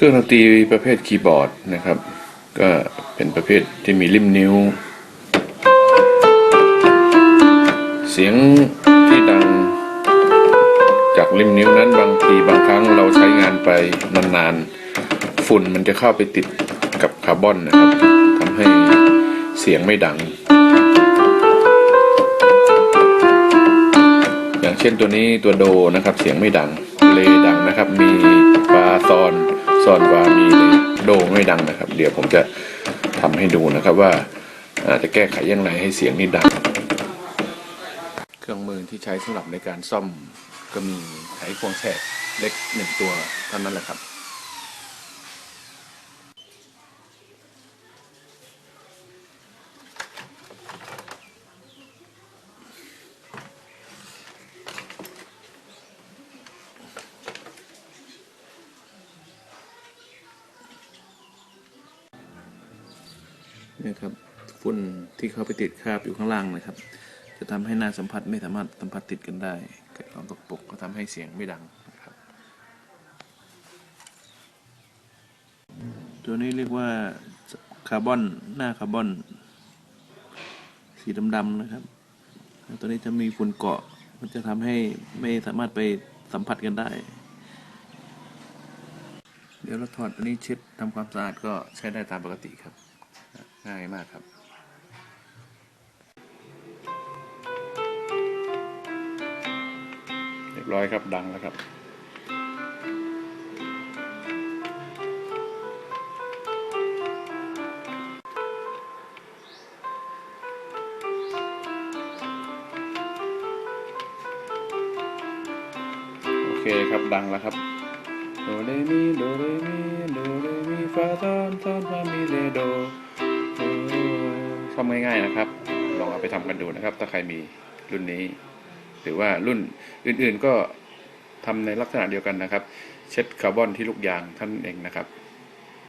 เครื่องดนตรีประเภทคีย์บอร์ดนะครับ ก็เป็นประเภทที่มีริมนิ้ว เสียงที่ดังจากริมนิ้วนั้นบางทีบางครั้งเราใช้งานไปนานๆ ฝุ่นมันจะเข้าไปติดกับคาร์บอนนะครับทำให้เสียงไม่ดัง อย่างเช่นตัวนี้ตัวโดนะครับเสียงไม่ดังเลดังนะครับมีฟาซอน ซอนวามีเลโดไม่ดังนะครับ เดี๋ยวผมจะทำให้ดูนะครับว่าอาจจะแก้ไขยังไงให้เสียงนี้ดัง เครื่องมือที่ใช้สำหรับในการซ่อมก็มีไขควงแฉกเล็กหนึ่งตัวเท่านั้นแหละครับ นี่ครับฝุ่นที่เขาไปติดคราบอยู่ข้างล่างนะครับ จะทำให้หน้าสัมผัสไม่สามารถสัมผัสติดกันได้เกิดความตกปกก็ทำให้เสียงไม่ดังนะครับ ตัวนี้เรียกว่าคาร์บอนหน้าคาร์บอน สีดำๆนะครับ ตัวนี้จะมีฝุ่นเกาะมันจะทำให้ไม่สามารถไปสัมผัสกันได้ เดี๋ยวเราถอดอันนี้เช็ดทำความสะอาดก็ใช้ได้ตามปกติครับ ง่ายมากครับเรียบร้อยครับดังแล้วครับโอเคครับดังแล้วครับโดเรมีโดเรมีโดเรมีฟาซอนซอนฟามีเลโด ซ่อมง่ายๆนะครับ ลองเอาไปทำกันดูนะครับ ถ้าใครมีรุ่นนี้ หรือว่ารุ่นอื่นๆก็ทำในลักษณะเดียวกันนะครับ เช็ดคาร์บอนที่ลูกยางท่านเองนะครับ